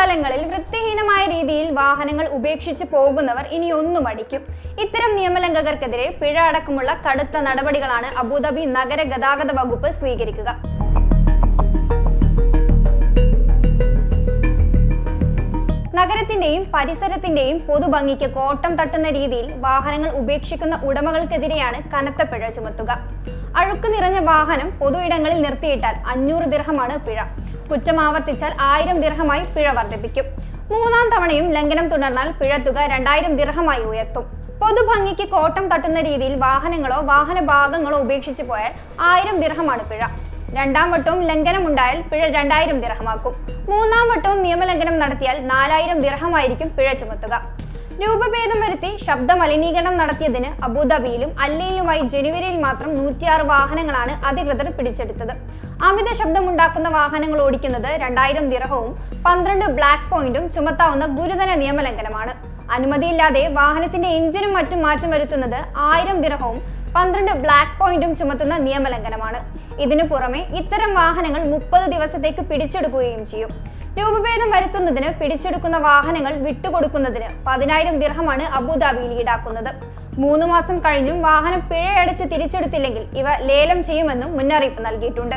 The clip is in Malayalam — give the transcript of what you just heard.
പൊതുസ്ഥലങ്ങളിൽ വൃത്തിഹീനമായ രീതിയിൽ വാഹനങ്ങൾ ഉപേക്ഷിച്ച് പോകുന്നവർ ഇനി ഒന്നും അടിക്കും. ഇത്തരം നിയമലംഘകർക്കെതിരെ പിഴ അടക്കമുള്ള കടുത്ത നടപടികളാണ് അബുദാബി നഗര ഗതാഗത വകുപ്പ് സ്വീകരിക്കുക. നഗരത്തിന്റെയും പരിസരത്തിന്റെയും പൊതുഭംഗിക്ക് കോട്ടം തട്ടുന്ന രീതിയിൽ വാഹനങ്ങൾ ഉപേക്ഷിക്കുന്ന ഉടമകൾക്കെതിരെയാണ് കനത്ത പിഴ ചുമത്തുക. അഴുക്ക് നിറഞ്ഞ വാഹനം പൊതു ഇടങ്ങളിൽ നിർത്തിയിട്ടാൽ അഞ്ഞൂറ് ദിർഹമാണ് പിഴ. കുറ്റം ആവർത്തിച്ചാൽ ആയിരം ദിർഹമായി പിഴ വർദ്ധിപ്പിക്കും. മൂന്നാം തവണയും ലംഘനം തുടർന്നാൽ പിഴത്തുക രണ്ടായിരം ദിർഹമായി ഉയർത്തും. പൊതുഭംഗിക്ക് കോട്ടം തട്ടുന്ന രീതിയിൽ വാഹനങ്ങളോ വാഹന ഭാഗങ്ങളോ ഉപേക്ഷിച്ചു പോയാൽ ആയിരം ദിർഹമാണ് പിഴ. രണ്ടാം വട്ടവും ലംഘനം ഉണ്ടായാൽ പിഴ രണ്ടായിരം ദിർഹമാക്കും. മൂന്നാം വട്ടവും നിയമലംഘനം നടത്തിയാൽ നാലായിരം ദിർഹമായിരിക്കും പിഴ ചുമത്തുക. രൂപഭേദം വരുത്തി ശബ്ദ മലിനീകരണം നടത്തിയതിന് അബുദാബിയിലും അല്ലയിലുമായി ജനുവരിയിൽ മാത്രം നൂറ്റിയാറ് വാഹനങ്ങളാണ് അധികൃതർ പിടിച്ചെടുത്തത്. അമിത ശബ്ദമുണ്ടാക്കുന്ന വാഹനങ്ങൾ ഓടിക്കുന്നത് രണ്ടായിരം ദിർഹവും പന്ത്രണ്ട് ബ്ലാക്ക് പോയിന്റും ചുമത്താവുന്ന ഗുരുതര നിയമലംഘനമാണ്. അനുമതിയില്ലാതെ വാഹനത്തിന്റെ എഞ്ചിനും മറ്റും മാറ്റം വരുത്തുന്നത് ആയിരം ദിർഹവും പന്ത്രണ്ട് ബ്ലാക്ക് പോയിന്റും ചുമത്തുന്ന നിയമലംഘനമാണ്. ഇതിനു പുറമെ ഇത്തരം വാഹനങ്ങൾ മുപ്പത് ദിവസത്തേക്ക് പിടിച്ചെടുക്കുകയും ചെയ്യും. രൂപഭേദം വരുത്തുന്നതിന് പിടിച്ചെടുക്കുന്ന വാഹനങ്ങൾ വിട്ടുകൊടുക്കുന്നതിന് പതിനായിരം ദിർഹമാണ് അബുദാബിയിൽ ഈടാക്കുന്നത്. മൂന്ന് മാസം കഴിഞ്ഞും വാഹനം പിഴയടച്ച് തിരിച്ചെടുത്തില്ലെങ്കിൽ ഇവ ലേലം ചെയ്യുമെന്നും മുന്നറിയിപ്പ് നൽകിയിട്ടുണ്ട്.